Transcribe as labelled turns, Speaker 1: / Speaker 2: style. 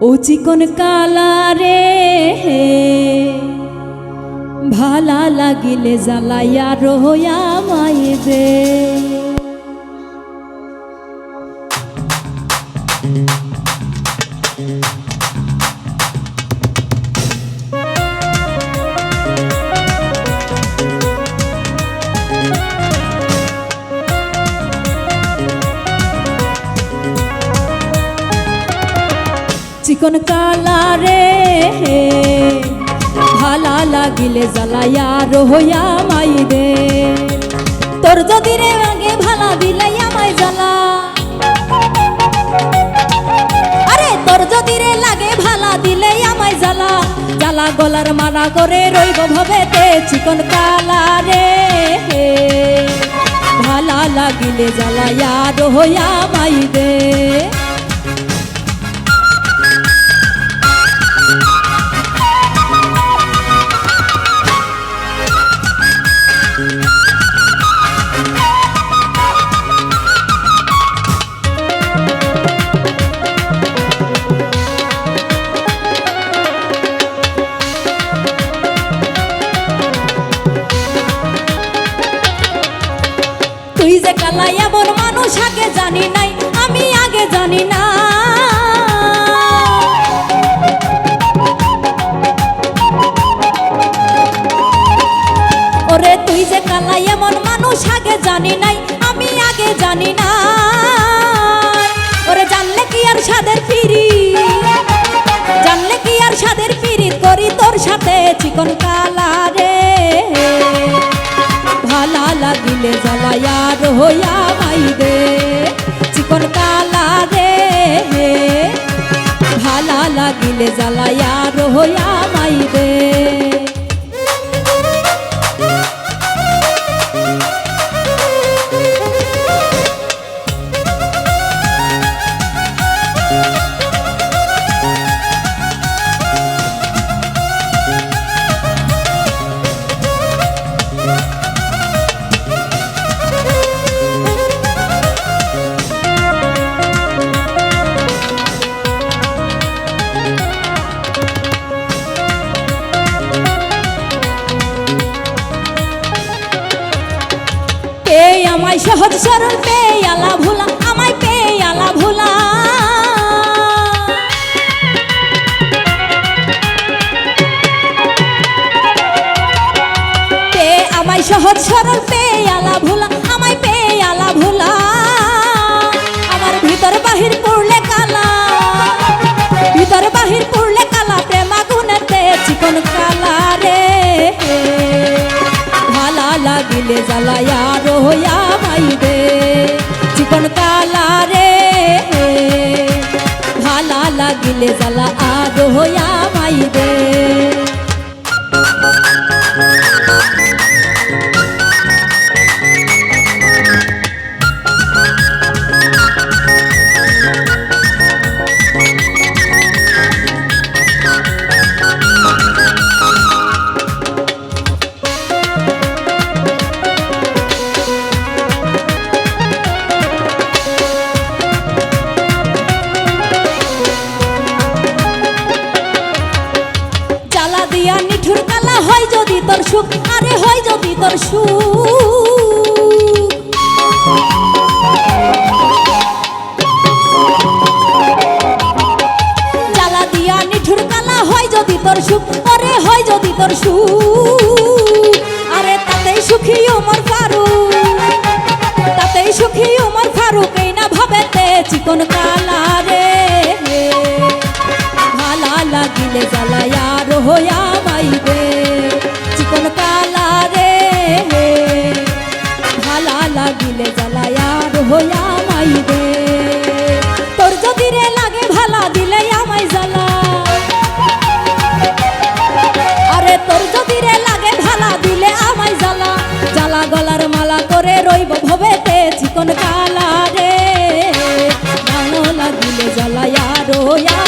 Speaker 1: ও চিকন কালা কালারে ভালা লাগিলে জ্বালাইয়া রহয়া মাইবে চিকন কালারে। ভালা লাগিলে জ্বালাইয়া রহয়া মাইবে তোর যদি রে আগে ভালা দিলে আমায় জ্বালা। আরে তোর যদি রে লাগে ভালা দিলে আমায় জ্বালা। জ্বালা গলার মানা করে রইব ভবেতে চিকন কালারে। ভালা লাগিলে জ্বালাইয়া রহয়া মাইবে তুই যে কালা এমন মানুষ, আগে জানি নাই, আমি আগে জানি না। ওরে তুই যে কালা এমন মানুষ, আগে জানি নাই, আমি আগে জানি না। ওরে জানলে কি আর সাদের ফিরি জানলে কি আর সাদের ফিরি করি তোর সাথে চিকন কালা ভালা লাগিলে জ্বালায়া রহয়া মাইবে চিকন কালা রে ভালা লাগিলে জ্বালায়া রহয়া মাইবে আমায় সহজ সরল পে আলা ভোলা, আমায় পে আলা ভোলা আমায় সহজ সরল পে আলা ভোলা, আমায় পে আলা ভোলা। আমার ভিতর বাহির পড়লে কালা, ভিতর বাহির পড়লে কালা, প্রেম আগুনেতে চিকন কালা রে। ভালা লাগিলে জ্বালায়া রহয়া মাইবে জীবন কালা ভালা লাগিলে জ্বালা আর রহয়া হয় যদি তোর সুখ, আরে হয় যদি তোর জ্বালা দিয়া নিঠুর কালা হয় যদি তোর সুখ, আরে হয় যদি তোর আরে তাতেই সুখী আমার ফারুক, তাতেই সুখী আমার ফারুক, এই না ভাবেতে চিকন কালা লাগিলে জ্বালায়া রহয়া মাইবে তোর যদি রে লাগে ভালা দিলে জ্বালা। আরে তোর যদি রে লাগে ভালা দিলে আমায় জ্বালা। জ্বালা গলার মালা করে রইব ভবেতে চিকন কালা রে। লাগিলে জ্বালায়া রোয়া